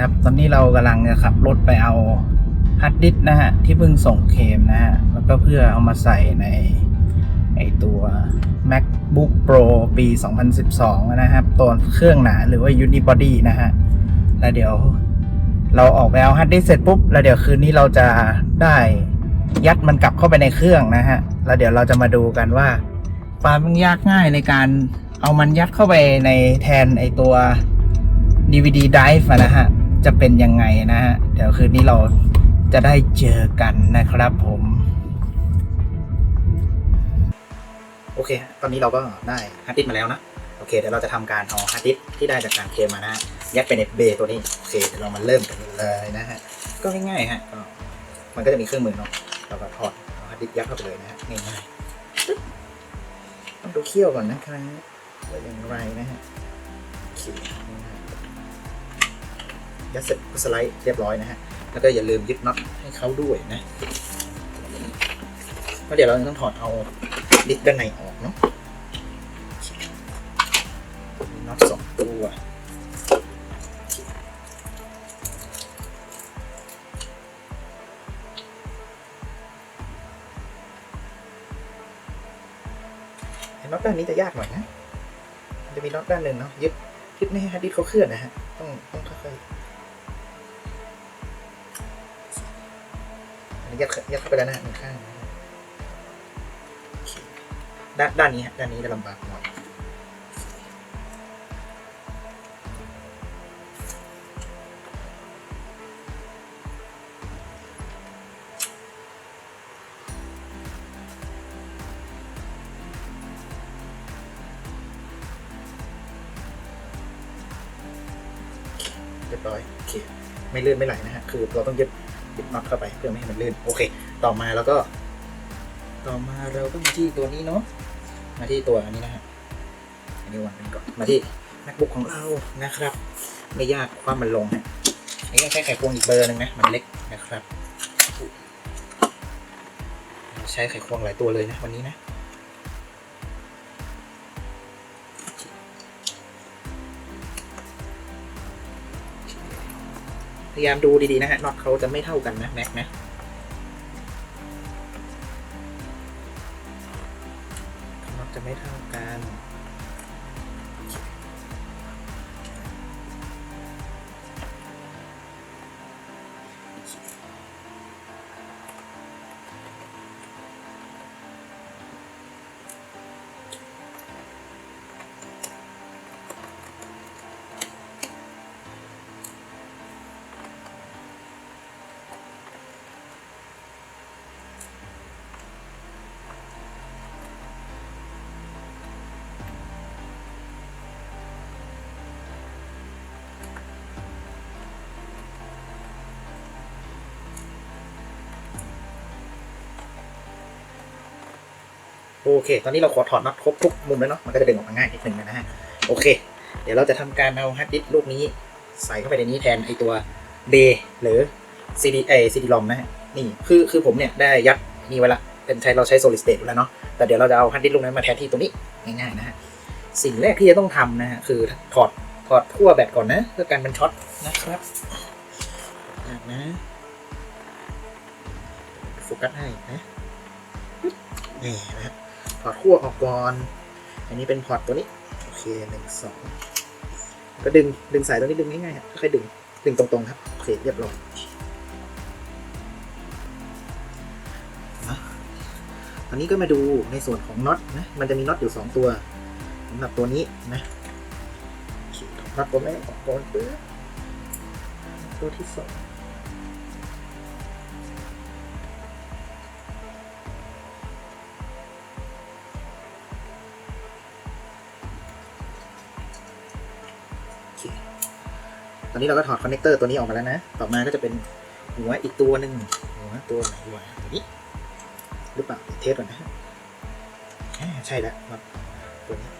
ครับ ตอนนี้เรากำลังจะขับรถไปเอาฮาร์ดดิสนะฮะ ที่เพิ่งส่งเคมนะฮะ แล้วก็เพื่อเอามาใส่ในไอตัว MacBook Pro ปี 2012 นะครับ ตัวเครื่องหนาหรือว่า Unibody นะฮะ แล้วเดี๋ยวเราออกไปเอาฮาร์ดดิสเสร็จปุ๊บ แล้วเดี๋ยวคืนนี้เราจะได้ยัดมันกลับเข้าไปในเครื่องนะฮะ แล้วเดี๋ยวเราจะมาดูกันว่าความยากง่ายในการเอามันยัดเข้าไปในแทนไอตัว DVD drive นะฮะ จะเป็นยังไงนะฮะ เดี๋ยวคืนนี้เราจะได้เจอกันนะครับผม โอเค ตอนนี้เราก็ได้ฮาร์ดดิสก์มาแล้วนะ โอเค เดี๋ยวเราจะทำการเอาฮาร์ดดิสก์ที่ได้จากการเคลมมานะฮะยัดไปในเบตัวนี้ โอเค เดี๋ยวเรามาเริ่มกันเลยนะฮะ ก็ง่ายๆฮะก็มันก็จะมีเครื่องมือเนาะเราก็ถอดฮาร์ดดิสก์ยัดเข้าไปเลยนะฮะ ง่ายๆต้องดูเขี้ยวก่อนนะครับว่าอย่างไรนะฮะเคง่ายๆ ยัดเสร็จก็สไลด์เรียบร้อยนะฮะ แล้วก็อย่าลืมยึดน็อตให้เขาด้วยนะแล้วเดี๋ยวเราต้องถอดเอาดิสก์ด้านในออกเนาะน็อตสองตัวเห็นน็อตด้านนี้จะยากหน่อยนะ จะมีน็อตด้านหนึ่งเนาะยึดยึดไม่ให้ฮาร์ดดิสก์เขาเคลื่อนนะฮะ ต้องต้อง ยๆอันยัดเข้ายัดเข้าไปแล้วนะหนึ่งข้างด้านด้านนี้ฮะด้านนี้จะลำบากหน่อยเรียบร้อยโอเคไม่เลื่อนไม่ไหลนะฮะคือเราต้องยึดยึด น็อตเข้าไปเพื่อไม่ให้มันลื่นโอเค ต่อมาแล้วก็ ต่อมาเราก็มาที่ตัวนี้เนาะมาที่ตัวอันนี้นะฮะอันนี้วางกันก่อนมาที่ MacBook ของเรานะครับ ไม่ยากความมันลงฮะอันนี้ยังใช้ไขควงอีกเบอร์หนึ่งนะมันเล็กนะครับ ใช้ไขควงหลายตัวเลยนะวันนี้นะ พยายามดูดีๆนะฮะน็อตเขาจะไม่เท่ากันนะแม็กนะน็อตจะไม่เท่ากัน โอเค ตอนนี้เราขอถอดน็อตครบทุกมุมแล้วเนาะ มันก็จะดึงออกมาง่ายนิดนึงนะฮะ โอเค เดี๋ยวเราจะทำการเอาฮาร์ดดิสก์ลูกนี้ ใส่เข้าไปในนี้แทนไอตัวเบหรือ CD เอ CD ROM นะฮะ นี่ คือ คือผมเนี่ยได้ยัดนี่ไว้ละ เป็นใช้เราใช้ solid state อยู่แล้วเนาะ แต่เดี๋ยวเราจะเอาฮาร์ดดิสก์ลูกนั้นมาแทนที่ตรงนี้ง่ายๆนะฮะ สิ่งแรกที่จะต้องทำนะฮะคือถอด ถอดขั้วแบตก่อนนะ เพื่อกันมันช็อตนะครับอะนะโฟกัสให้นะนี่นะ ฮะถอดขั้วออกก่อน อันนี้เป็นพอร์ตตัวนี้ โอเคหนึ่งสองก็ดึงดึงสายตัวนี้ดึงง่ายๆครับค่อยๆดึงดึงตรงๆครับ โอเคเรียบร้อยนะตอนนี้ก็มาดูในส่วนของน็อตนะ มันจะมีน็อตอยู่สองตัวสำหรับตัวนี้นะน็อตตัวแรกออกก่อนปึ๊บตัวที่สอง ตอนนี้เราก็ถอดคอนเนคเตอร์ตัวนี้ออกมาแล้วนะ ต่อมาก็จะเป็นหัวอีกตัวหนึ่งหัวตัวไหนวตัวนี้หรือเปล่าอีเทสก่อนนะใช่แล้วครับตัวนี้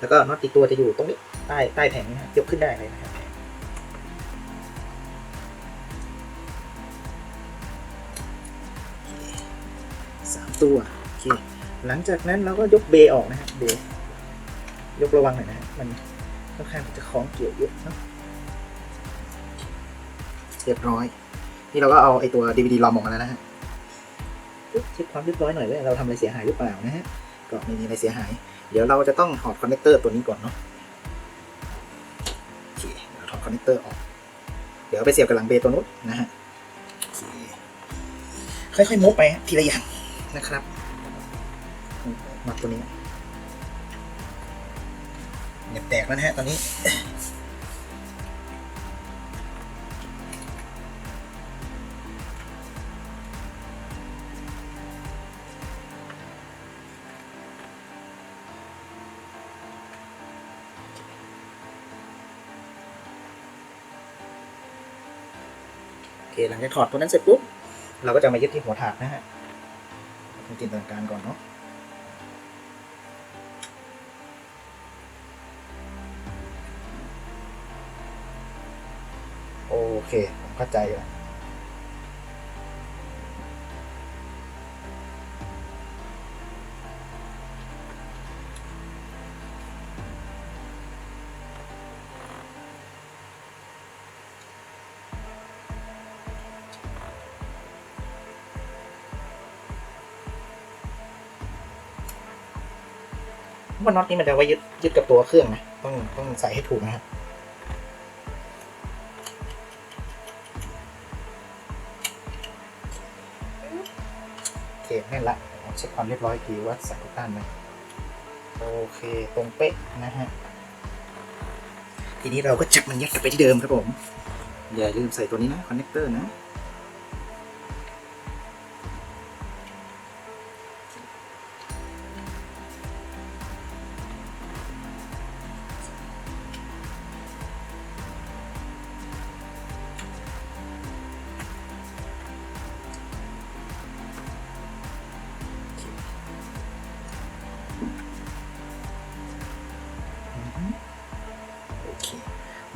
แล้วก็น็อตอีกตัวจะอยู่ตรงนี้ใต้ใต้แผงนี้นะยกขึ้นได้เลยนะ ตัวโอเคหลังจากนั้นเราก็ยกเบย์ออกนะฮะเบย์ยกระวังหน่อยนะมันค่อนข้างจะคล้องเกี่ยวเยอะเนาะเรียบร้อย นี่เราก็เอาไอตัว DVD ลอมออกมาแล้วนะฮะเช็คความเรียบร้อยหน่อยว่าเราทำอะไรเสียหายหรือเปล่านะฮะก็ไม่มีอะไรเสียหาย เดี๋ยวเราจะต้องถอดคอนเนคเตอร์ตัวนี้ก่อนเนาะโอเคเดี๋ยวถอดคอนเนคเตอร์ออกเดี๋ยวไปเสียบกับหลังเบย์ตัวนู้นนะฮะค่อยๆมุกไปทีละอย่าง นะครับมาตัวนี้เหน็บแตกแล้วนะฮะตอนนี้โอเคหลังจากถอดตัวนั้นเสร็จปุ๊บเราก็จะมายึดที่หัวถาดนะฮะ มาจินตนาการก่อนเนาะโอเค ผมเข้าใจแล้ว ว่าน็อตนี้มันจะไว้ยึดยึดกับตัวเครื่องนะ ต้องต้องใส่ให้ถูกนะครับโอเคแน่นละเช็คความเรียบร้อยกทีว่าใส่ทุกด้านไหมโอเคตรงเป๊ะนะฮะ ทีนี้เราก็จับมันยัดกลับไปที่เดิมครับผม อย่าลืมใส่ตัวนี้นะคอนเนคเตอร์นะ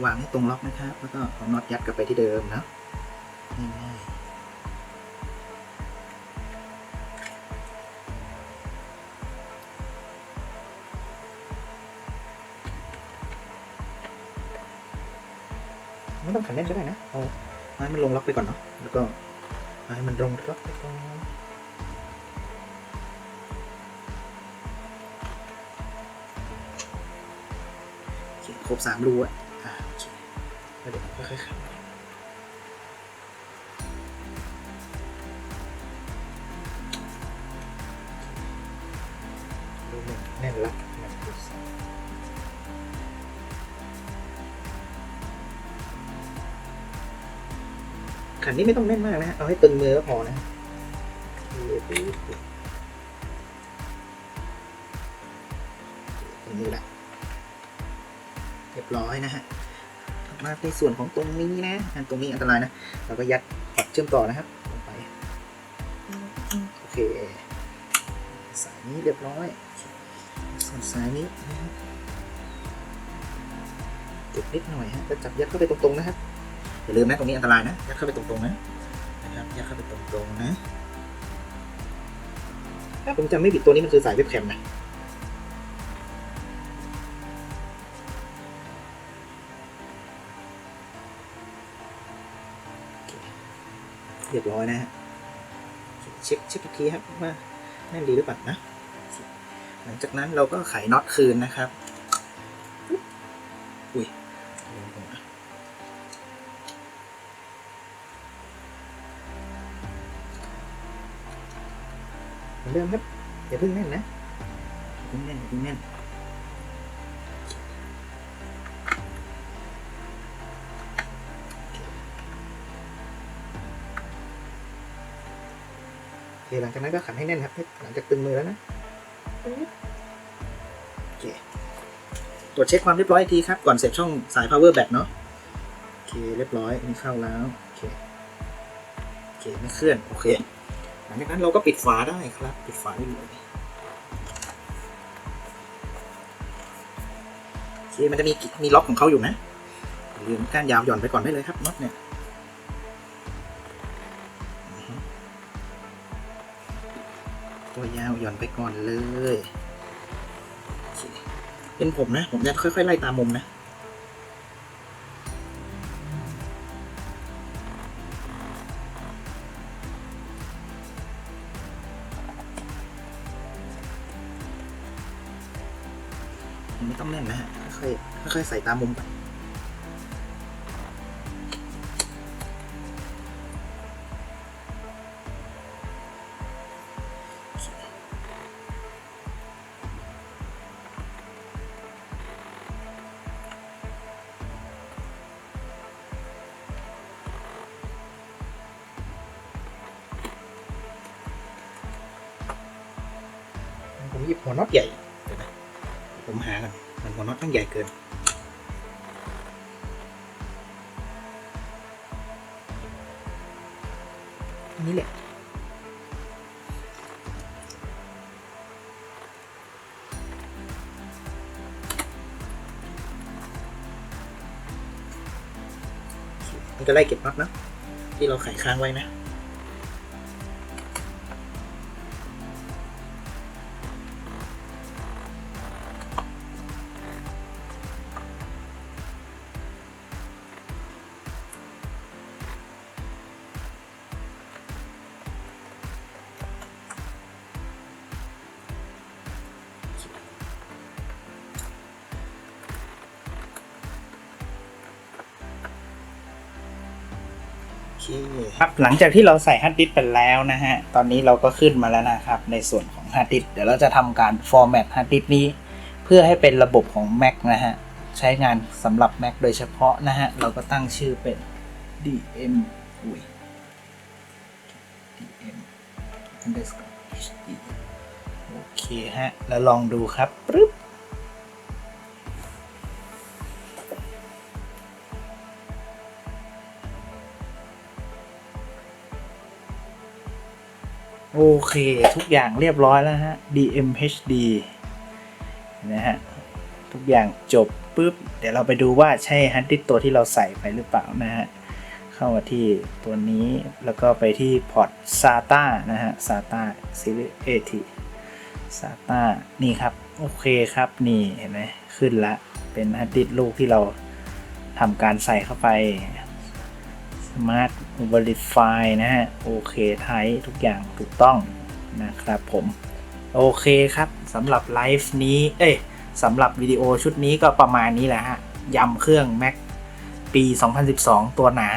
วางให้ตรงล็อกนะครับ แล้วก็เอาน็อตยัดกลับไปที่เดิมนะง่ายๆไม่ต้องขันแน่นก็ได้นะเอาให้มันลงล็อกไปก่อนเนาะ แล้วก็ให้มันลงล็อกไปก่อนคครบสามรูอะ เดี๋ยวค่อยๆขันรูหนึ่งแน่นละหนึ่งรูสองขันนี้ไม่ต้องแน่นมากนะ เอาให้ตึงมือก็พอนะฮะโอเคปึ๊บปึ๊บตึงมือละเรียบร้อยนะฮะ มาในส่วนของตรงนี้นะอันตรงนี้อันตรายนะ เราก็ยัดพอร์ตเชื่อมต่อนะครับลงไป โอเค สายนี้เรียบร้อย ส่วนสายนี้นะครับเก็บนิดหน่อยฮะแล้วจับยัดเข้าไปตรงๆนะครับ อย่าลืมนะตรงนี้อันตรายนะ ยัดเข้าไปตรงๆนะ นะครับ ยัดเข้าไปตรงๆนะ ถ้าผมจำไม่ผิดตัวนี้มันคือสายเว็บแคมนะ เรียบร้อยนะฮะเช็คเช็คอีกทีครับว่าแน่นดีหรือเปล่านะ หลังจากนั้นเราก็ไขน็อตคืนนะครับอุ้ยลงตรงนะเหมือนเดิมครับอย่าเพิ่งแน่นนะอย่าเพิ่งแน่นอย่าเพิ่งแน่น เคหลังจากนั้นก็ขันให้แน่นครับ หลังจากตึงมือแล้วนะโอเคตรวจเช็คความเรียบร้อยอีกทีครับ ก่อนเสร็จช่องสาย power back เนาะโอเคเรียบร้อยนี่เข้าแล้วโอเคโอเคไม่เคลื่อนโอเค หลังจากนั้นเราก็ปิดฝาได้ครับ ปิดฝาได้เลยโอเคมันจะมีมีล็อกของเขาอยู่นะอย่าลืมก้านยาวหย่อนไปก่อนได้เลยครับน็อตเนี่ย ตัวยาวหย่อนไปก่อนเลยเคเป็นผมนะ ผมจะค่อยๆไล่ตามมุมนะไม่ต้องแน่นนะฮะค่อยๆค่อยๆใส่ตามมุมไป ผมหยิบหัวน็อตใหญ่นะผมหากันมันหัวน็อตตั้งใหญ่เกินอันนี้แหละมันจะไล่เก็บน็อตนะที่เราไขค้างไว้นะ ครับหลังจากที่เราใส่ฮาร์ดดิสก์ไปแล้วนะฮะ ตอนนี้เราก็ขึ้นมาแล้วนะครับ ในส่วนของฮาร์ดดิสก์เดี๋ยวเราจะทำการฟอร์แมตฮาร์ดดิสก์นี้ เพื่อให้เป็นระบบของ Mac นะฮะ ใช้งานสำหรับ Mac โดยเฉพาะนะฮะ เราก็ตั้งชื่อเป็น DM อุ้ย DM underscore HD โอเคฮะ แล้วลองดูครับปึ๊บ โอเค ทุกอย่างเรียบร้อยแล้วฮะ DMHD นะฮะ ทุกอย่างจบปุ๊บ เดี๋ยวเราไปดูว่าใช่ฮันดิสตัวที่เราใส่ไปหรือเปล่านะฮะ เข้ามาที่ตัวนี้แล้วก็ไปที่พอร์ต SATA นะฮะ SATA Series AT SATA นี่ครับ โอเคครับนี่เห็นไหมขึ้นละ เป็นฮันดิสลูกที่เราทำการใส่เข้าไป Smart Verify นะฮะ โอเคไทยทุกอย่างถูกต้องนะครับผม โอเคครับสำหรับไลฟ์นี้ เอ้ยสำหรับวิดีโอชุดนี้ก็ประมาณนี้แหละฮะยำเครื่อง Mac ปี 2012 ตัวหนา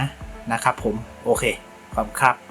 นะครับผม โอเคขอบคุณครับ